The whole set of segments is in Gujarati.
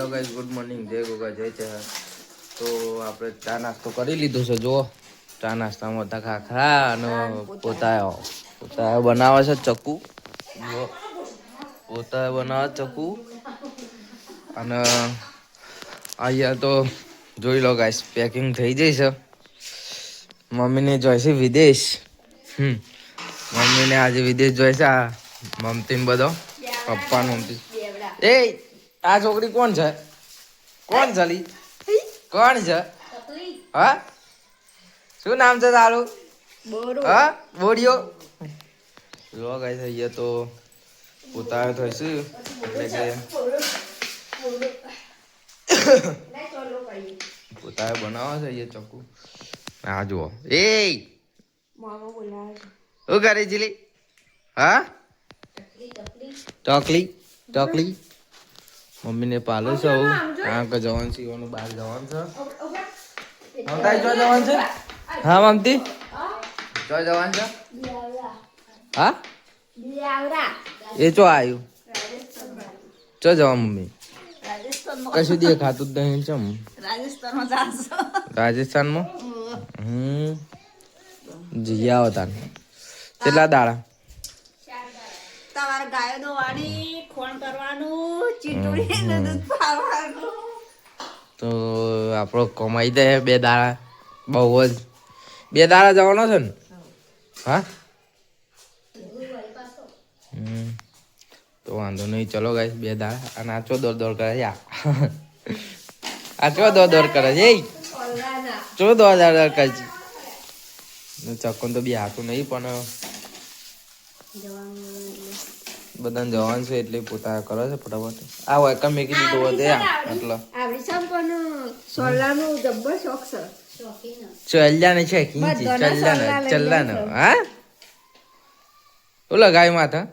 હેલો ગાઈઝ ગુડ મોર્નિંગ જય ગોગા જય છે તો આપણે ચા નાસ્તો કરી લીધો છે જો ચા નાસ્તામાં હતા ખાખરા અને પોતાયો પોતાયો બનાવે છે ચક્કુ પોતાયો બનાવે છે ચક્કુ અને અહીંયા તો જોઈ લો ગાઈસ પેકિંગ થઈ જઈ છે. મમ્મીને જોઈશે વિદેશ. હમ. મમ્મીને આજે વિદેશ જોઈશે આ મમતીન બધો. પપ્પા મમતી. એ આ છોકરી કોણ છે? કોણ છે લી કોણ છે? હા? શું નામ છે તારું? હા? બોડિયો? જો થઈ અહીંયા તો ઉતાર થઈશું. એટલે કે પોતાએ બનાવો છે એ ચક્કુ આ જુઓ. એ શું કરે જીલી હા? ચોકલી ચોકલી મમ્મીને પાલો છો હા કે જવાનું છે એવાનું બહાર જવાનું છે. મમતા જો જવાનું છે? હા મમતી? જો જવાનું છે? હા? એ ચો આવ્યું ચો જવા મમ્મી. કશું દેખાતું જ નહીં ચમ રાજસ્થાનમાં? રાજસ્થાનમાં હમ. જઈ આવો તાર. કેટલા દાડા? તમારે ગાયો દોવાની ખોણ કરવાનું ચીટુડી દૂધ પાવાનું. તો આપણો કમાઈ દે બે દાડા બહુ જ. બે દાડા જવાનો છે ને? હા? હમ. તો વાંધો નહીં ચલો ગાઈસ બે દાડા. અને આ ચો દોડ દોડ કરે છે આ. આ ચો દોડ દોડ કરે છે? એ ચો દોર દોડ દોર કરે છે? ને તો બી હાથું નહીં પણ બધાને જવાનું છે એટલે પોતા કરે છે ફટાફટ. આ હોય કમ મેકી દીધું હોય એટલે. આવડી છે પણ સોલાનું જબ્બર શોખ છે. ચલ્લાને છે કિંચી ચલ્લાને ચલ્લાને. હા? ઓલા લગાવ્યું માથા?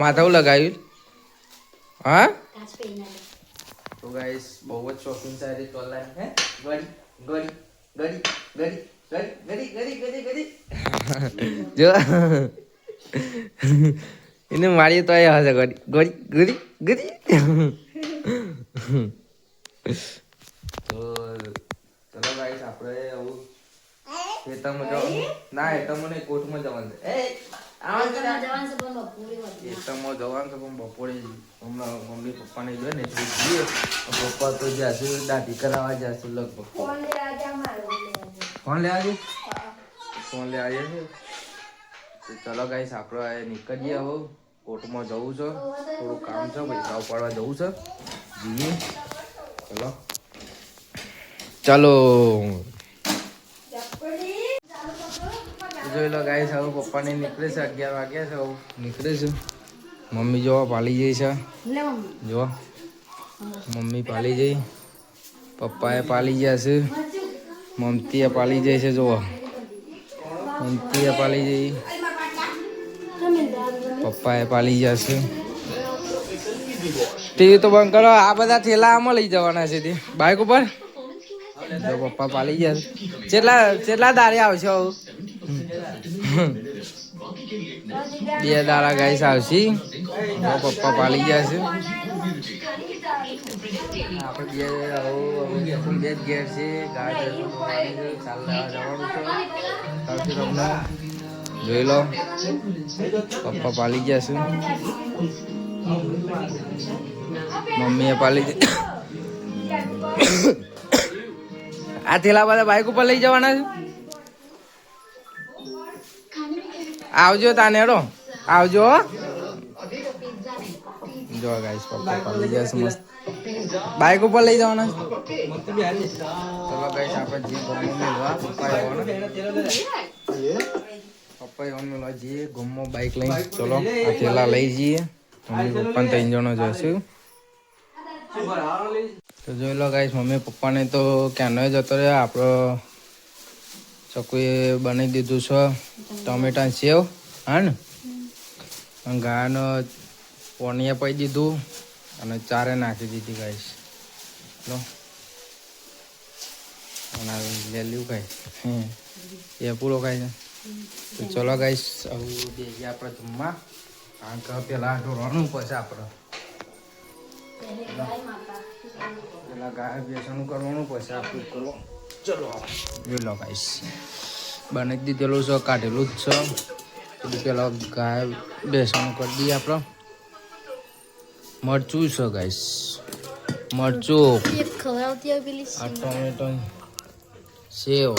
માથા હું લગાવ્યું હા? તો ગાઈસ બહુ જ શોખીન છે એટલે ચોલા હે? ગડી ગડી ગડી ગડી ગડી ગડી ગડી ગડી ગડી જો. એને મારીએ તો એ હશે ગડી ઘડી ઘડી ઘડી. તો ચલો ગાઈસ આપણે આવું. ખેતરમાં જવાનું. ના ખેતરમાં નહીં કોર્ટમાં જવાનું છે. એ ખેતરમાં જવાનું છે પણ બપોરે હમણાં મમ્મી પપ્પાને જોઈએ ને એટલે જઈએ. પપ્પા તો જશે દાઢી કરાવવા જશે લગભગ. ફોન લેવા જઈએ ફોન લેવા જઈએ તો ચલો ગાઈસ આપણે નીકળીએ હવે. કોર્ટમાં જવું છે. થોડું કામ છે પૈસા ઉપાડવા જવું છે. જઈએ ચલો. ચાલો. જોઈ લો ગાઈસ હવે પપ્પાને નીકળે છે અગિયાર વાગ્યા છે નીકળે છે. મમ્મી જોવા પાલી જઈ છે. જો. મમ્મી પાલી જઈ. પપ્પાએ પાલી ગયા છે. મમતીએ પાલી જાય છે જોવા મમતીએ પાલી જઈ. પપ્પાએ પાલી છે ટીવી તો બંધ કરો, આ બધા થેલા આમાં લઈ જવાના છે તે. બાઇક ઉપર? પપ્પા પાલી છે કેટલા કેટલા દારે આવશે બે દાડા ગાઈસ આવશે. પપ્પા પાલી ગયા છે આપણે બે જ ઘેર છે ગાડી ચાલ જવાનું છે. જોઈ લો. પપ્પા પાલી ગયા છે. મમ્મીએ પાલી આ થેલા બધા બાઇક ઉપર લઈ જવાના છે. આવજો તાનેડો આવજો. જો ગાઈસ પપ્પા પાલી ગયા છે મસ્ત. બાઇક ઉપર લઈ જવાના ચલો ગાઈસ આપણે જે ગમો મેળવા પપ્પા આવવાના પપ્પા આવવાનું જઈએ ગમો બાઇક લઈને. ચલો આ લઈ જઈએ. મમ્મી પપ્પાને ત્રણ જણો જઈશું તો જોઈ લો ગાઈસ મમ્મી પપ્પાને તો ક્યાંનો જતો રહ્યો. આપણો ચકુએ બનાવી દીધું છે ટમેટા સેવ હા ને? ગાયનો પોણીએ પાઈ દીધું અને ચારે નાખી દીધી ગાઈશ લો અને લેલ્યું ખાય. એ પૂરો ખાય છે. તો ચલો ગાઈસ હવે બેસીએ આપણે જમવા. કારણ કે પેલા ઢોરવાનું પડશે આપણે. પેલા ગાય બેસવાનું કરવાનું પડશે આપણું. કરો ચલો જોઈ લો ગાઈસ બને દીધેલું છે કાઢેલું જ છે. પેલા ગાય બેસવાનું કરી દઈએ આપણે. મરચું છે ગાઈસ મરચું. આ ટોમેટો. સેવ.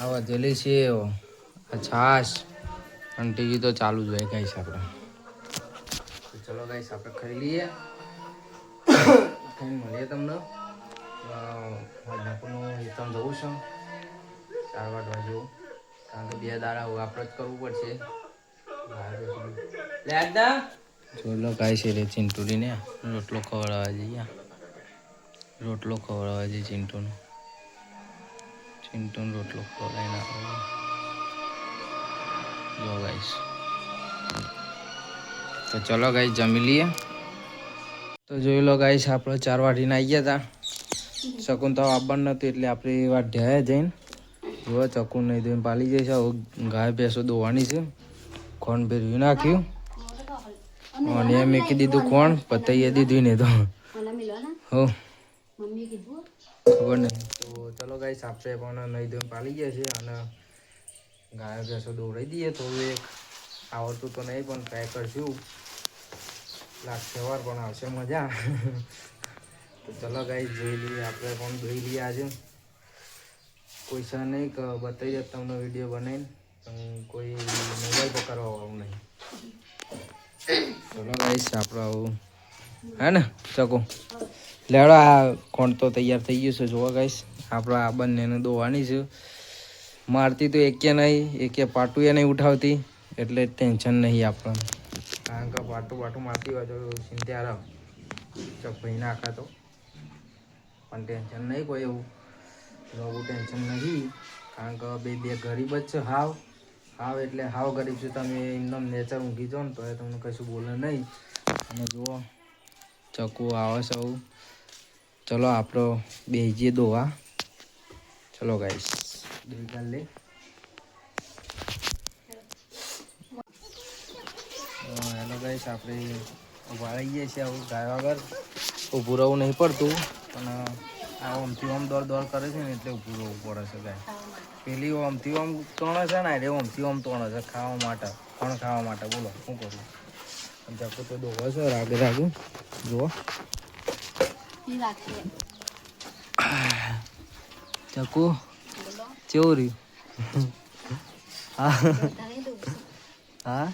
આ વધેલી છે આ છાશ અને ટીવી તો ચાલુ જ હોય, ગાઈસ આપણે. તો ચલો ગાઈસ, આપણે ખાઈ લઈએ. ખાઈને મળીએ તમને. નાખવાનું હેતમ જવું છે. ચાર વાટવા જેવું. કારણ કે બે દાડા આપણે જ કરવું પડશે. ચોલો કાંઈ છે રે ચિંટુડીને રોટલો ખવડાવવા જઈએ. રોટલો ખવડાવવા જઈએ ચિંટુનો. ચિંટુનો રોટલો જો ગાઈશ તો ચલો ગાઈ જમી લઈએ. તો જોઈ લો ગાઈશ આપણે ચાર વાટીને આવી ગયા હતા તો આવવાનું નહોતું એટલે આપણે એ વાત ઢ્યા જઈને. જો ચકુન નહીં ધોઈને પાલી જઈશ હવે ગાય ભેંસો દોવાની છે. ખોણ ભેરવી નાખ્યું. અને મેં કીધું દીધું કોણ પતાઈએ દીધું ને તો. હો. ખબર નહીં. તો ચલો ગાઈસ આપણે પણ નહીં ધોઈને પાલી ગયા છે અને ગાય ભેંસો દોડાઈ દઈએ થોડું એક આવડતું તો નહીં, પણ ટ્રાય કરશું. લાગશે વાર પણ આવશે મજા. તો ચલો ગાઈ જોઈ લઈએ, આપણે પણ ધોઈ લઈએ આજે. કોઈ સર નહીં બતાવી દે તમને વીડિયો બનાવીને. કોઈ મોબાઈલ પકડવા વાળું નહીં. ચલો ગાઈસ આપણે આવું. હે ને, ચકો. લેડો આ કોણ તો તૈયાર થઈ ગયું છે, જોવા ગાઈસ આપણે આ બંનેને દોવાની છે. મારતી તો એકે નહીં, એકે પાટું એ નહીં ઉઠાવતી, એટલે ટેન્શન નહીં આપણને. કારણ કે પાટું પાટું મારતી હોય તો રહો. ચપાઈ નાખા તો પણ ટેન્શન નહીં કોઈ એવું. બહુ ટેન્શન નહીં. કારણ કે બે બે ગરીબ જ છે હાવ. હાવ એટલે હાવ ગરીબ છે. તમે એમનો નેચર ઊંઘી જાઓ ને તો એ તમને કશું બોલે નહીં. અને જુઓ, ચકુ આવે સૌ ચલો, આપણો બેજીએ દોવા ચલો ગાઈસ ગઈકાલે હેલો ગાઈસ આપણે ઊભા જઈએ છીએ આવું ગાય વગર ઊભું રહેવું નહીં પડતું. પણ આ ઓમથી ઓમ દોડ દોડ કરે છે ને એટલે ઊભું રહેવું પડે છે ગાય પેલી ઓમથી ઓમ તોણે છે ને એટલે ઓમથી ઓમ તોણે છે ખાવા માટે પણ ખાવા માટે. બોલો શું કરું? ચકુ તો દોવા છે રાગે રાગે. જુઓ. રાખીએ. ચકુ. કેવું રહ્યું? હા. છું. હા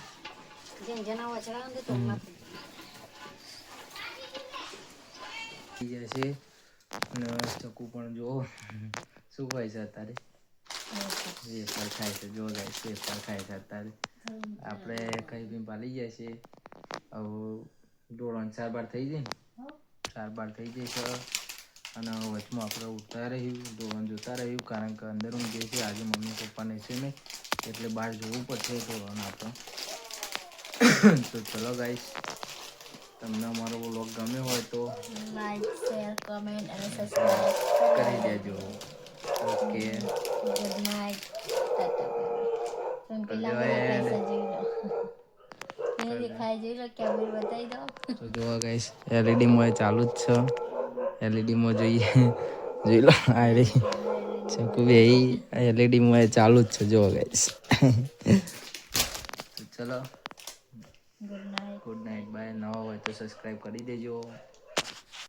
ગયા છે. અને ચકુ પણ જો શું ખાય છે અત્યારે. વેફર ખાય છે, જો ગાય વેફર ખાય છે અત્યારે. આપણે કઈ બી પાલી ગયા છે. હવે બાર થઈ જાય ને? બાર થઈ જાય છે. અને વચમાં આપણે ઉઠતા રહ્યું ધોરણ જોતા રહ્યું કારણ કે અંદર ઊંઘે છે આજે મમ્મી પપ્પાને છે નહીં એટલે બહાર જોવું પડશે ધોરણ આપણે. તો ચલો ગાઈશ તમને અમારો વ્લોગ ગમ્યો હોય તો લાઈક શેર કમેન્ટ અને સબસ્ક્રાઇબ કરી દેજો. ઓકે. ગુડ નાઈટ તો જોવા ગાઈસ એલઈડી માં ચાલુ જ છે. એલઈડી માં જોઈએ. જોઈ લો આ રહી. ચકુ બે એલઈડી માં ચાલુ જ છે. જો ગાઈસ ચલો. Good night good night bye નવા હોય તો સબસ્ક્રાઈબ કરી દેજો.